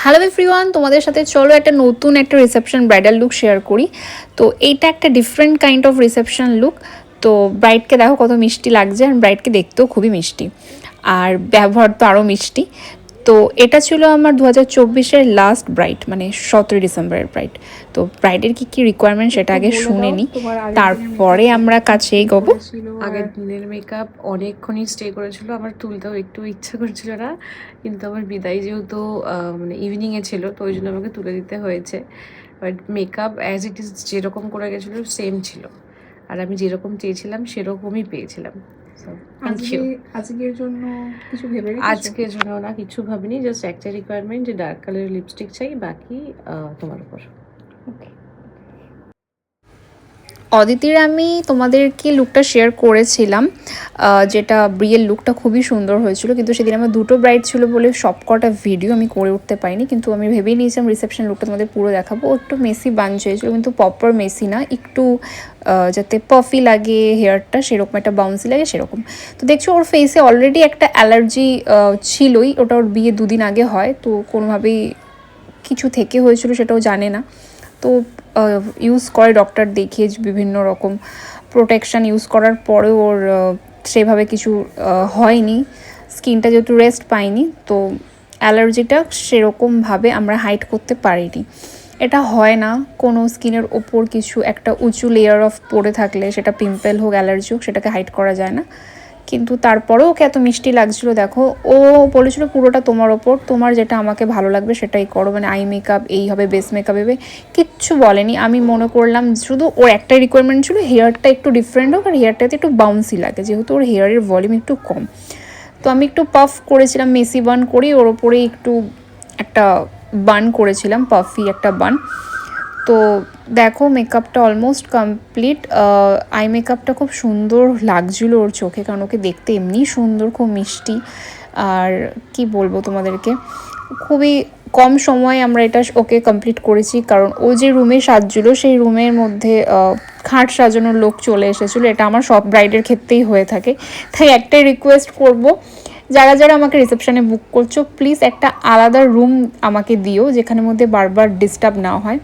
Hello everyone তোমাদের সাথে চলো একটা নতুন একটা রিসেপশন ব্রাইডাল লুক শেয়ার করি। তো এইটা একটা different kind of reception look তো ব্রাইডকে দেখো কত মিষ্টি লাগছে আর ব্রাইডকে দেখতেও খুবই মিষ্টি। আর ব্যবহার তো আরও মিষ্টি। তো এটা ছিল আমার দু হাজার চব্বিশের লাস্ট ব্রাইড মানে সতেরোই ডিসেম্বরের ব্রাইড তো ব্রাইডের কী কী রিকোয়ারমেন্ট সেটা আগে শুনে নিই তারপরে আমরা কাছে এগোবো। আগের দিনের মেকআপ অনেকক্ষণই স্টে করেছিল আমার তুলতেও একটু ইচ্ছা করছিল না কিন্তু আমার বিদায় যেহেতু মানে ইভিনিংয়ে ছিল তো ওই জন্য আমাকে তুলে দিতে হয়েছে। But makeup as it is যেরকম করে গেছিল সেম ছিল। আর আমি যেরকম চেয়েছিলাম সেরকমই পেয়েছিলাম। আজকের জন্য কিছু ভেবে আজকের জন্য না কিছু ভাবিনি জাস্ট একটা রিকোয়ারমেন্ট যে ডার্ক কালারের লিপস্টিক চাই বাকি তোমার উপর। অদিতির আমি তোমাদেরকে লুকটা শেয়ার করেছিলাম যেটা ব্রিয়ের লুকটা খুবই সুন্দর হয়েছিল, কিন্তু সেদিন আমার দুটো ব্রাইড ছিল বলে সব কটা ভিডিও আমি করে উঠতে পারিনি, কিন্তু আমি ভেবেই নিয়েছিলাম রিসেপশন লুকটা তোমাদের পুরো দেখাবো। একটু মেসি বাঞ্চ হয়েছিল কিন্তু প্রপার মেসি না, একটু যাতে পফি লাগে হেয়ারটা সেরকম একটা বাউন্সি লাগে, সেরকম। তো দেখছ, ওর ফেসে অলরেডি একটা অ্যালার্জি ছিলই, ওটা ওর বিয়ে দুদিন আগে হয়, তো কোনোভাবেই কিছু থেকে হয়েছিল সেটাও জানে না। তো ইউজ করে ডক্টর দেখিয়ে বিভিন্ন রকম প্রোটেকশান ইউজ করার পরেও ওর সেভাবে কিছু হয়নি। স্কিনটা যেহেতু রেস্ট পায়নি তো অ্যালার্জিটা সেরকমভাবে আমরা হাইট করতে পারিনি। এটা হয় না, কোনো স্কিনের ওপর কিছু একটা উঁচু লেয়ার অফ পড়ে থাকলে, সেটা পিম্পল হোক, অ্যালার্জি হোক, সেটাকে হাইট করা যায় না। কিন্তু তারপরেও ওকে এত মিষ্টি লাগছিল, দেখো। ও বলেছিল পুরোটা তোমার ওপর, তোমার যেটা আমাকে ভালো লাগবে সেটাই করো। মানে আই মেকআপ এই হবে বেস মেকআপ হবে কিচ্ছু বলেনি। আমি মনে করলাম শুধু ওর একটাই রিকোয়ারমেন্ট ছিল হেয়ারটা একটু ডিফারেন্ট হোক আর হেয়ারটাতে একটু বাউন্সি লাগে, যেহেতু ওর হেয়ারের ভলিউম একটু কম। তো আমি একটু পাফ করেছিলাম মেসি বান করে ওর ওপরে একটু একটা বান করেছিলাম পাফি একটা বান তো দেখো মেকআপটা অলমোস্ট কমপ্লিট আই মেকআপটা খুব সুন্দর লাগছিল ওর চোখে, কারণ ওকে দেখতে এমনি সুন্দর, খুব মিষ্টি। আর কি বলব তোমাদেরকে, খুবই কম সময়ে আমরা এটা ওকে কমপ্লিট করেছি, কারণ ও যে রুমে সাজছিল, সেই রুমের মধ্যে খাট সাজানোর লোক চলে এসেছিল, এটা আমার সব ব্রাইডের ক্ষেত্রেই হয়ে থাকে। তাই একটাই রিকোয়েস্ট করব, যারা যারা আমাকে রিসেপশানে বুক করছ প্লিজ একটা আলাদা রুম আমাকে দিও, যেখানের মধ্যে বারবার ডিস্টার্ব না হয়।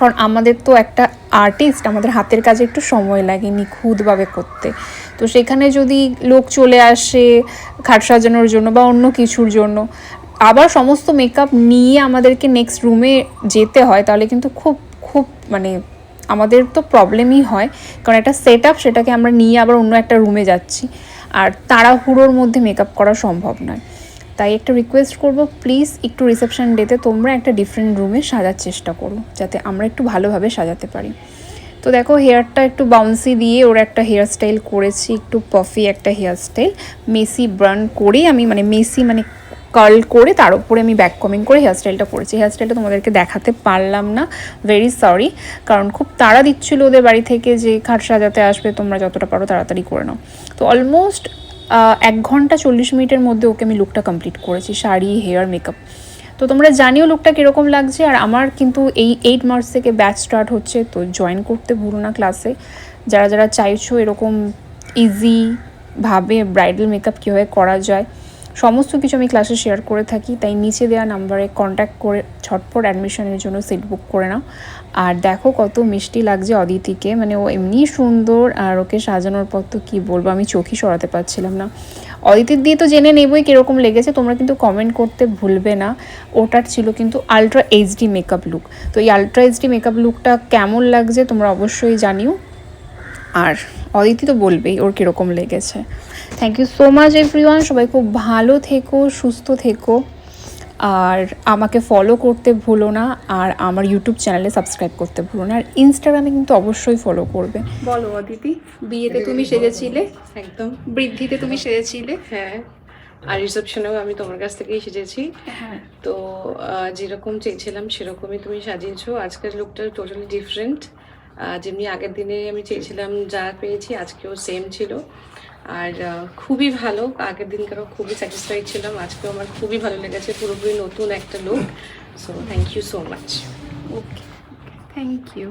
কারণ আমাদের তো একটা আর্টিস্ট আমাদের হাতের কাজে একটু সময় লাগে নিখুঁতভাবে করতে। তো সেখানে যদি লোক চলে আসে খাট সাজানোর জন্য বা অন্য কিছুর জন্য, আবার সমস্ত মেকআপ নিয়ে আমাদেরকে নেক্সট রুমে যেতে হয়, তাহলে কিন্তু খুব খুব মানে আমাদের তো প্রবলেমই হয়। কারণ একটা সেট আপ সেটাকে আমরা নিয়ে আবার অন্য একটা রুমে যাচ্ছি। আর তাড়াহুড়োর মধ্যে মেকআপ করা সম্ভব নয়। তাই একটা রিকোয়েস্ট করব প্লিজ একটু রিসেপশন ডেতে তোমরা একটা ডিফারেন্ট রুমে সাজার চেষ্টা করো, যাতে আমরা একটু ভালোভাবে সাজাতে পারি। তো দেখো হেয়ারটা একটু বাউন্সি দিয়ে ওর একটা হেয়ার স্টাইল করেছি, একটু পফি একটা হেয়ার স্টাইল মেসি ব্রান করেই আমি মানে মেসি মানে কার্ল করে তার উপরে আমি ব্যাক কমিং করে হেয়ার স্টাইলটা করেছি। হেয়ার স্টাইলটা তোমাদেরকে দেখাতে পারলাম না ভেরি সরি কারণ খুব তাড়া দিচ্ছিল ওদের বাড়ি থেকে যে খাট সাজাতে আসবে, তোমরা যতটা পারো তাড়াতাড়ি করে নাও। তো অলমোস্ট এক ঘণ্টা চল্লিশ মিনিটের মধ্যে ওকে আমি লুকটা কমপ্লিট করেছি, শাড়ি হেয়ার মেকআপ তো তোমরা জানিও লুকটা কীরকম লাগছে, আর আমার কিন্তু এই এইট মার্চ থেকে ব্যাচ স্টার্ট হচ্ছে, তো জয়েন করতে ভুলো না ক্লাসে যারা যারা চাইছো এরকম ইজিভাবে ব্রাইডাল মেকআপ কীভাবে করা যায় সমস্ত কিছু আমি ক্লাসে শেয়ার করে থাকি, তাই নিচে দেওয়া নাম্বারে কন্ট্যাক্ট করে ঝটপট অ্যাডমিশনের জন্য সিট বুক করে নাও। আর দেখো কত মিষ্টি লাগছে অদিতিকে মানে ও এমনি সুন্দর আর ওকে সাজানোর পর তো কী বলব, আমি চোখই সরাতে পারছিলাম না। অদিতির দিয়ে তো জেনে নেবই কীরকম লেগেছে, তোমরা কিন্তু কমেন্ট করতে ভুলবে না। ওটার ছিল কিন্তু আলট্রা এইচডি মেকআপ লুক তো এই আলট্রা এইচডি মেকআপ লুকটা কেমন লাগছে তোমরা অবশ্যই জানিও। আর অদিতি তো বলবেই ওর কীরকম লেগেছে। Thank you so much everyone সবাই খুব ভালো থেকো সুস্থ থেকো। আর আমাকে ফলো করতে ভুলো না আর আমার ইউটিউব চ্যানেলে সাবস্ক্রাইব করতে ভুলো না। আর ইনস্টাগ্রামে কিন্তু অবশ্যই ফলো করবে। বলো অদিতি বিয়েতে তুমি সেজেছিলে? একদম। বৃদ্ধিতে তুমি সেজেছিলে? হ্যাঁ আর রিসেপশনেও আমি তোমার কাছ থেকেই সেজেছি। হ্যাঁ। তো যেরকম চেয়েছিলাম সেরকমই তুমি সাজিয়েছো। আজকের লুকটা টোটালি ডিফারেন্ট যেমনি আগের দিনে আমি চেয়েছিলাম যা পেয়েছি, আজকেও সেম ছিল। আর খুবই ভালো। আগের দিনকারও খুবই স্যাটিসফাইড ছিলাম। আজকেও আমার খুবই ভালো লেগেছে। পুরোপুরি নতুন একটা লোক so thank you so much okay thank you